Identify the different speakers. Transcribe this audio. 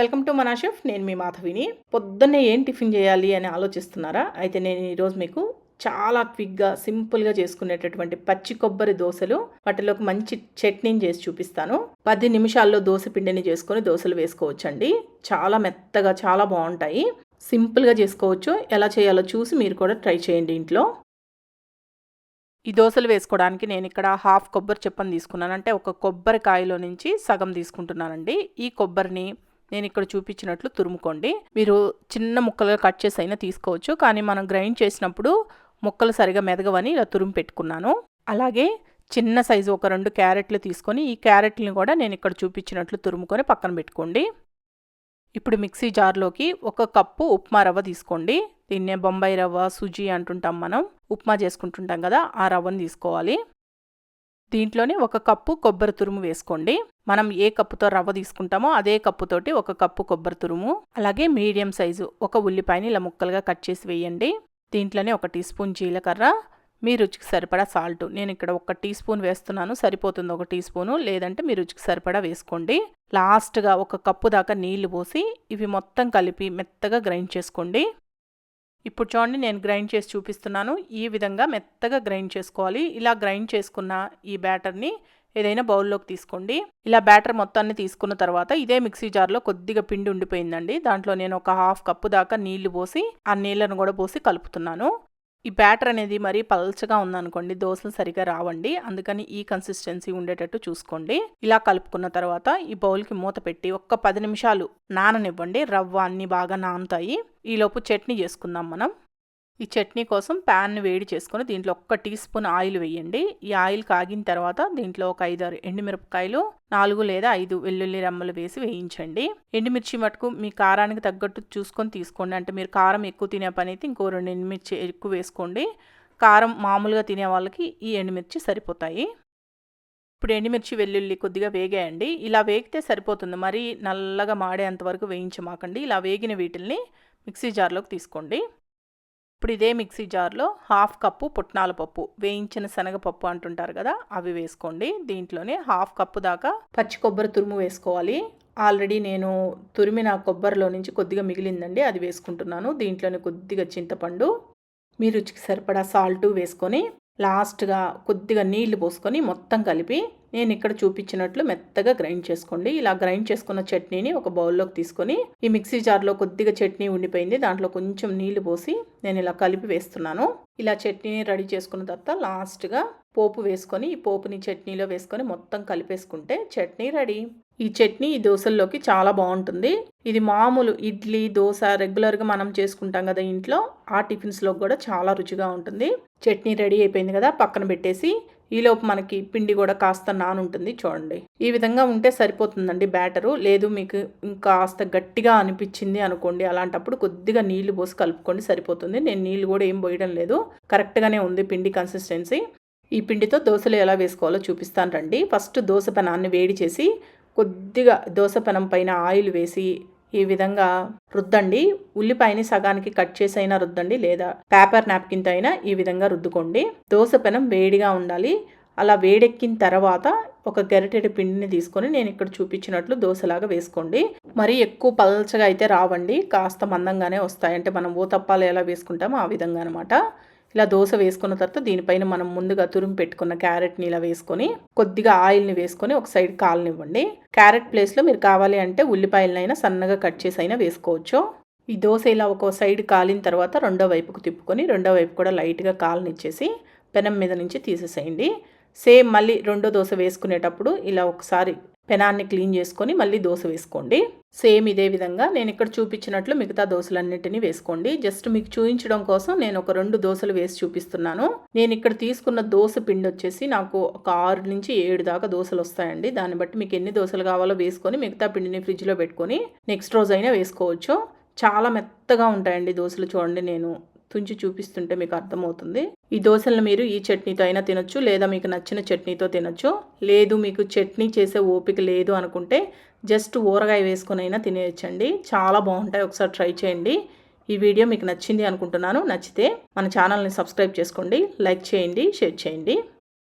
Speaker 1: Welcome to మనాషెఫ్ నేను మీ మాధవిని. పొద్దున్నే ఏం టిఫిన్ చేయాలి అని ఆలోచిస్తున్నారా? అయితే నేను ఈరోజు మీకు చాలా క్విక్గా సింపుల్గా చేసుకునేటటువంటి పచ్చి కొబ్బరి దోశలు వాటిలోకి మంచి చట్నీని చేసి చూపిస్తాను. పది నిమిషాల్లో దోశ పిండిని చేసుకొని దోశలు వేసుకోవచ్చండి. చాలా మెత్తగా చాలా బాగుంటాయి. సింపుల్గా చేసుకోవచ్చు. ఎలా చేయాలో చూసి మీరు కూడా ట్రై చేయండి ఇంట్లో. ఈ దోశలు వేసుకోవడానికి నేను ఇక్కడ హాఫ్ కొబ్బరి చెప్పని తీసుకున్నాను. అంటే ఒక కొబ్బరికాయలో నుంచి సగం తీసుకుంటున్నానండి. ఈ కొబ్బరిని నేను ఇక్కడ చూపించినట్లు తురుముకోండి. మీరు చిన్న ముక్కలుగా కట్ చేసి అయినా తీసుకోవచ్చు. కానీ మనం గ్రైండ్ చేసినప్పుడు ముక్కలు సరిగా మెదగవని ఇలా తురుము పెట్టుకున్నాను. అలాగే చిన్న సైజు ఒక రెండు క్యారెట్లు తీసుకొని ఈ క్యారెట్ని కూడా నేను ఇక్కడ చూపించినట్లు తురుముకొని పక్కన పెట్టుకోండి. ఇప్పుడు మిక్సీ జార్లోకి ఒక కప్పు ఉప్మా రవ్వ తీసుకోండి. దీన్నే బొంబాయి రవ్వ సుజీ అంటుంటాం మనం. ఉప్మా చేసుకుంటుంటాం కదా ఆ రవ్వను తీసుకోవాలి. దీంట్లోనే ఒక కప్పు కొబ్బరి తురుము వేసుకోండి. మనం ఏ కప్పుతో రవ్వ తీసుకుంటామో అదే కప్పుతోటి ఒక కప్పు కొబ్బరి తురుము అలాగే మీడియం సైజు ఒక ఉల్లిపాయని ఇలా ముక్కలుగా కట్ చేసి వేయండి. దీంట్లోనే ఒక టీ స్పూన్ జీలకర్ర మీ రుచికి సరిపడా సాల్ట్. నేను ఇక్కడ ఒక టీ స్పూన్ వేస్తున్నాను సరిపోతుంది ఒక టీ స్పూను లేదంటే మీ రుచికి సరిపడా వేసుకోండి. లాస్ట్గా ఒక కప్పు దాకా నీళ్ళు పోసి ఇవి మొత్తం కలిపి మెత్తగా గ్రైండ్ చేసుకోండి. ఇప్పుడు చూడండి నేను గ్రైండ్ చేసి చూపిస్తున్నాను. ఈ విధంగా మెత్తగా గ్రైండ్ చేసుకోవాలి. ఇలా గ్రైండ్ చేసుకున్న ఈ బ్యాటర్ని ఏదైనా బౌల్లోకి తీసుకోండి. ఇలా బ్యాటర్ మొత్తాన్ని తీసుకున్న తర్వాత ఇదే మిక్సీ జార్లో కొద్దిగా పిండి ఉండిపోయిందండి. దాంట్లో నేను ఒక హాఫ్ కప్పు దాకా నీళ్ళు పోసి ఆ నీళ్ళను కూడా పోసి కలుపుతున్నాను. ఈ బ్యాటర్ అనేది మరీ పల్చగా ఉందనుకోండి దోశలు సరిగా రావండి. అందుకని ఈ కన్సిస్టెన్సీ ఉండేటట్టు చూసుకోండి. ఇలా కలుపుకున్న తర్వాత ఈ బౌల్కి మూత పెట్టి ఒక్క పది నిమిషాలు నాననివ్వండి. రవ్వ అన్ని బాగా నానుతాయి. ఈలోపు చట్నీ చేసుకుందాం మనం. ఈ చట్నీ కోసం ప్యాన్ని వేడి చేసుకొని దీంట్లో ఒక్క టీ స్పూన్ ఆయిల్ వేయండి. ఈ ఆయిల్ కాగిన తర్వాత దీంట్లో ఒక ఐదు ఎండుమిరపకాయలు నాలుగు లేదా ఐదు వెల్లుల్లి రమ్మలు వేసి వేయించండి. ఎండుమిర్చి మటుకు మీ కారానికి తగ్గట్టు చూసుకొని తీసుకోండి. అంటే మీరు కారం ఎక్కువ తినే పని అయితే ఇంకో రెండు ఎండుమిర్చి ఎక్కువ వేసుకోండి. కారం మామూలుగా తినే వాళ్ళకి ఈ ఎండుమిర్చి సరిపోతాయి. ఇప్పుడు ఎండుమిర్చి వెల్లుల్లి కొద్దిగా వేగేయండి. ఇలా వేగితే సరిపోతుంది. మరి నల్లగా మాడేంత వరకు వేయించమాకండి. ఇలా వేగిన వీటిల్ని మిక్సీ జార్లోకి తీసుకోండి. ఇప్పుడు ఇదే మిక్సీ జార్లో హాఫ్ కప్పు పుట్నాల పప్పు వేయించిన శనగపప్పు అంటుంటారు కదా అవి వేసుకోండి. దీంట్లోనే హాఫ్ కప్పు దాకా పచ్చి కొబ్బరి తురుము వేసుకోవాలి. ఆల్రెడీ నేను తురిమిన కొబ్బరిలో నుంచి కొద్దిగా మిగిలిందండి అది వేసుకుంటున్నాను. దీంట్లోనే కొద్దిగా చింతపండు మీ రుచికి సరిపడా సాల్ట్ వేసుకొని లాస్ట్గా కొద్దిగా నీళ్ళు పోసుకొని మొత్తం కలిపి నేను ఇక్కడ చూపించినట్లు మెత్తగా గ్రైండ్ చేసుకోండి. ఇలా గ్రైండ్ చేసుకున్న చట్నీని ఒక బౌల్లోకి తీసుకొని ఈ మిక్సీ జార్లో కొద్దిగా చట్నీ ఉండిపోయింది. దాంట్లో కొంచెం నీళ్ళు పోసి నేను ఇలా కలిపి వేస్తున్నాను. ఇలా చట్నీని రెడీ చేసుకున్న తర్వాత లాస్ట్గా పోపు వేసుకొని ఈ పోపుని చట్నీలో వేసుకొని మొత్తం కలిపేసుకుంటే చట్నీ రెడీ. ఈ చట్నీ ఈ దోశల్లోకి చాలా బాగుంటుంది. ఇది మామూలు ఇడ్లీ దోశ రెగ్యులర్గా మనం చేసుకుంటాం కదా ఇంట్లో. ఆ టిఫిన్స్లో కూడా చాలా రుచిగా ఉంటుంది. చట్నీ రెడీ అయిపోయింది కదా పక్కన పెట్టేసి ఈలోపు మనకి పిండి కూడా కాస్త నానుంటుంది చూడండి. ఈ విధంగా ఉంటే సరిపోతుందండి బ్యాటరు. లేదు మీకు ఇంకాస్త గట్టిగా అనిపించింది అనుకోండి. అలాంటప్పుడు కొద్దిగా నీళ్ళు పోసి కలుపుకోండి సరిపోతుంది. నేను నీళ్ళు కూడా ఏం పోయడం లేదు. కరెక్ట్గానే ఉంది పిండి కన్సిస్టెన్సీ ఈ పిండితో దోశలు ఎలా వేసుకోవాలో చూపిస్తాను రండి. ఫస్ట్ దోశ పెనాన్ని వేడి చేసి కొద్దిగా దోశ పెనం పైన ఆయిల్ వేసి ఈ విధంగా రుద్దండి. ఉల్లిపాయని సగానికి కట్ చేసైనా రుద్దండి. లేదా పేపర్ నాప్కిన్ అయినా ఈ విధంగా రుద్దుకోండి. దోశ పెనం వేడిగా ఉండాలి. అలా వేడెక్కిన తర్వాత ఒక గరిటెడు పిండిని తీసుకొని నేను ఇక్కడ చూపించినట్లు దోశలాగా వేసుకోండి. మరి ఎక్కువ పల్చగా అయితే రావండి. కాస్త మందంగానే వస్తాయి. అంటే మనం ఊతప్పాలు ఎలా వేసుకుంటామో ఆ విధంగా అనమాట ఇలా దోశ వేసుకున్న తర్వాత దీనిపైన మనం ముందుగా తురుము పెట్టుకున్న క్యారెట్ని ఇలా వేసుకొని కొద్దిగా ఆయిల్ని వేసుకొని ఒక సైడ్ కాలనివ్వండి. క్యారెట్ ప్లేస్లో మీరు కావాలి అంటే ఉల్లిపాయలనైనా సన్నగా కట్ చేసి అయినా వేసుకోవచ్చు. ఈ దోశ ఇలా ఒక సైడ్ కాలిన తర్వాత రెండో వైపుకు తిప్పుకొని రెండో వైపు కూడా లైట్గా కాలనిచ్చేసి పెనం మీద నుంచి తీసేసేయండి. సేమ్ మళ్ళీ రెండో దోశ వేసుకునేటప్పుడు ఇలా ఒకసారి పెనాన్ని క్లీన్ చేసుకొని మళ్ళీ దోశ వేసుకోండి. సేమ్ ఇదే విధంగా నేను ఇక్కడ చూపించినట్లు మిగతా దోశలన్నింటినీ వేసుకోండి. జస్ట్ మీకు చూపించడం కోసం నేను ఒక రెండు దోశలు వేసి చూపిస్తున్నాను. నేను ఇక్కడ తీసుకున్న దోశ పిండి వచ్చేసి నాకు ఒక ఆరు నుంచి ఏడు దాకా దోశలు వస్తాయండి. దాన్ని బట్టి మీకు ఎన్ని దోశలు కావాలో వేసుకొని మిగతా పిండిని ఫ్రిడ్జ్లో పెట్టుకొని నెక్స్ట్ రోజు అయినా వేసుకోవచ్చు. చాలా మెత్తగా ఉంటాయండి దోశలు చూడండి నేను. తుంచి చూపిస్తుంటే మీకు అర్థమవుతుంది. ఈ దోశలను మీరు ఈ చట్నీతో అయినా తినొచ్చు లేదా మీకు నచ్చిన చట్నీతో తినొచ్చు. లేదు మీకు చట్నీ చేసే ఓపిక లేదు అనుకుంటే జస్ట్ ఊరగాయ వేసుకొని అయినా తినేయచ్చండి. చాలా బాగుంటాయి. ఒకసారి ట్రై చేయండి. ఈ వీడియో మీకు నచ్చింది అనుకుంటున్నాను. నచ్చితే మన ఛానల్ని సబ్స్క్రైబ్ చేసుకోండి లైక్ చేయండి షేర్ చేయండి.